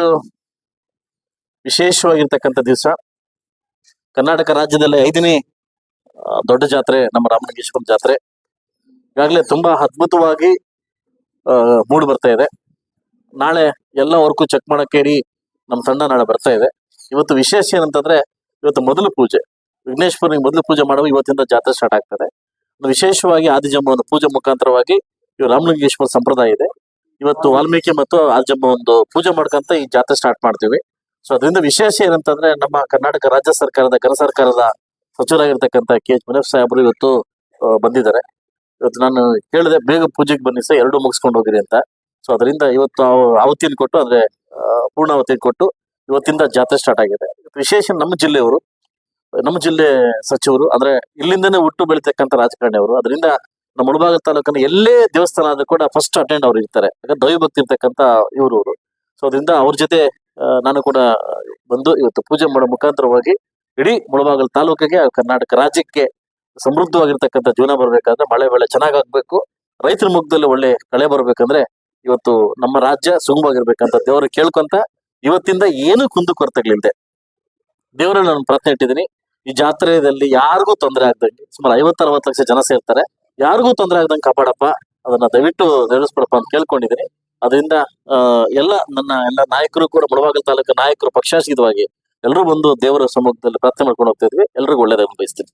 ಇವತ್ತು ವಿಶೇಷವಾಗಿರ್ತಕ್ಕಂಥ ದಿವಸ ಕರ್ನಾಟಕ ರಾಜ್ಯದಲ್ಲಿ ಐದನೇ ದೊಡ್ಡ ಜಾತ್ರೆ, ನಮ್ಮ ರಾಮಲಿಂಗೇಶ್ವರ ಜಾತ್ರೆ. ಈಗಾಗಲೇ ತುಂಬಾ ಅದ್ಭುತವಾಗಿ ಮೂಡ್ ಬರ್ತಾ ಇದೆ. ನಾಳೆ ಎಲ್ಲ ವರ್ಕು ಚೆಕ್ ಮಾಡಕ್ಕೆ ಇಡೀ ನಮ್ಮ ತಂಡ ನಾಳೆ ಬರ್ತಾ ಇದೆ. ಇವತ್ತು ವಿಶೇಷ ಏನಂತಂದ್ರೆ, ಇವತ್ತು ಮೊದಲು ಪೂಜೆ. ವಿಘ್ನೇಶ್ವರನಿಗೆ ಮೊದಲು ಪೂಜೆ ಮಾಡುವ ಇವತ್ತಿಂದ ಜಾತ್ರೆ ಸ್ಟಾರ್ಟ್ ಆಗ್ತದೆ. ವಿಶೇಷವಾಗಿ ಆದಿಜಮ್ಮನ ಪೂಜೆ ಮುಖಾಂತರವಾಗಿ ಇವು ರಾಮಲಿಂಗೇಶ್ವರ ಸಂಪ್ರದಾಯ ಇದೆ. ಇವತ್ತು ವಾಲ್ಮೀಕಿ ಮತ್ತು ಆಜಮ್ಮ ಒಂದು ಪೂಜೆ ಮಾಡ್ಕೊಂತ ಈ ಜಾತ್ರೆ ಸ್ಟಾರ್ಟ್ ಮಾಡ್ತೀವಿ. ಸೊ ಅದರಿಂದ ವಿಶೇಷ ಏನಂತಂದ್ರೆ ನಮ್ಮ ಕರ್ನಾಟಕ ರಾಜ್ಯ ಸರ್ಕಾರದ ಕರ ಸರ್ಕಾರದ ಸಚಿವರಾಗಿರ್ತಕ್ಕಂಥ ಕೆ ಎಚ್ ಮುನಿಯಪ್ಪ ಸಾಹೇಬರು ಇವತ್ತು ಬಂದಿದ್ದಾರೆ. ಇವತ್ತು ನಾನು ಕೇಳಿದೆ ಬೇಗ ಪೂಜೆಗೆ ಬನ್ನಿ ಸರ್ ಎರಡು ಮುಗಿಸ್ಕೊಂಡು ಹೋಗಿರಿ ಅಂತ. ಸೊ ಅದರಿಂದ ಇವತ್ತು ಅವ್- ಕೊಟ್ಟು ಅಂದ್ರೆ ಪೂರ್ಣ ಪೂರ್ಣಾವತಿ ಕೊಟ್ಟು ಇವತ್ತಿಂದ ಜಾತ್ರೆ ಸ್ಟಾರ್ಟ್ ಆಗಿದೆ. ವಿಶೇಷ ನಮ್ಮ ಜಿಲ್ಲೆಯವರು ನಮ್ಮ ಜಿಲ್ಲೆ ಸಚಿವರು ಅಂದ್ರೆ ಇಲ್ಲಿಂದನೇ ಹುಟ್ಟು ಬೆಳಿತಕ್ಕಂಥ ರಾಜಕಾರಣಿಯವರು ಅದರಿಂದ ನಮ್ಮ ಮುಳಬಾಗ ತಾಲೂಕಿನ ಎಲ್ಲೇ ದೇವಸ್ಥಾನ ಆದ್ರೂ ಕೂಡ ಫಸ್ಟ್ ಅಟೆಂಡ್ ಅವ್ರು ಇರ್ತಾರೆ. ಯಾಕಂದ್ರೆ ದೈವಭಕ್ತಿ ಇರ್ತಕ್ಕಂಥ ಇವರು ಸೊ ಅದರಿಂದ ಅವ್ರ ಜೊತೆ ನಾನು ಕೂಡ ಬಂದು ಇವತ್ತು ಪೂಜೆ ಮಾಡೋ ಮುಖಾಂತರವಾಗಿ ಇಡೀ ಮುಳಬಾಗಲ್ ತಾಲೂಕಿಗೆ, ಕರ್ನಾಟಕ ರಾಜ್ಯಕ್ಕೆ ಸಮೃದ್ಧವಾಗಿರ್ತಕ್ಕಂತ ಜೀವನ ಬರ್ಬೇಕಾದ್ರೆ ಮಳೆ ಬೆಳೆ ಚೆನ್ನಾಗಾಗ್ಬೇಕು ರೈತರ ಮುಖದಲ್ಲಿ ಒಳ್ಳೆ ಕಳೆ ಬರ್ಬೇಕಂದ್ರೆ ಇವತ್ತು ನಮ್ಮ ರಾಜ್ಯ ಸುಗಮವಾಗಿರ್ಬೇಕಂತ ದೇವರು ಕೇಳ್ಕೊಂತ ಇವತ್ತಿಂದ ಏನು ಕುಂದು ಕೊರತೆಗಳಿಲ್ಲದೆ ದೇವರಲ್ಲಿ ನಾನು ಪ್ರಾರ್ಥನೆ ಇಟ್ಟಿದ್ದೀನಿ. ಈ ಜಾತ್ರೆಯಲ್ಲಿ ಯಾರಿಗೂ ತೊಂದರೆ ಆಗ್ದಂಗೆ ಸುಮಾರು ಐವತ್ತು, ಅರವತ್ತು ಲಕ್ಷ ಜನ ಸೇರ್ತಾರೆ. ಯಾರಿಗೂ ತೊಂದರೆ ಆಗದಂಗೆ ಕಾಪಾಡಪ್ಪ. ಅದನ್ನ ದಯವಿಟ್ಟು ನೆರವೇರಿಸ್ಬಿಡಪ್ಪ ಅಂತ ಕೇಳ್ಕೊಂಡಿದ್ದೀನಿ. ಅದರಿಂದ ಎಲ್ಲ ನನ್ನ ಎಲ್ಲ ನಾಯಕರು ಕೂಡ, ಮುಳಬಾಗಲ್ ತಾಲೂಕು ನಾಯಕರು ಪಕ್ಷಾಸಿದವಾಗಿ ಎಲ್ಲರೂ ಬಂದು ದೇವರ ಸಮ್ಮುಖದಲ್ಲಿ ಪ್ರಾರ್ಥನೆ ಮಾಡ್ಕೊಂಡು ಹೋಗ್ತಾ ಇದ್ವಿ. ಎಲ್ರಿಗೂ ಒಳ್ಳೇದಾಗ ಬಯಸ್ತೀನಿ.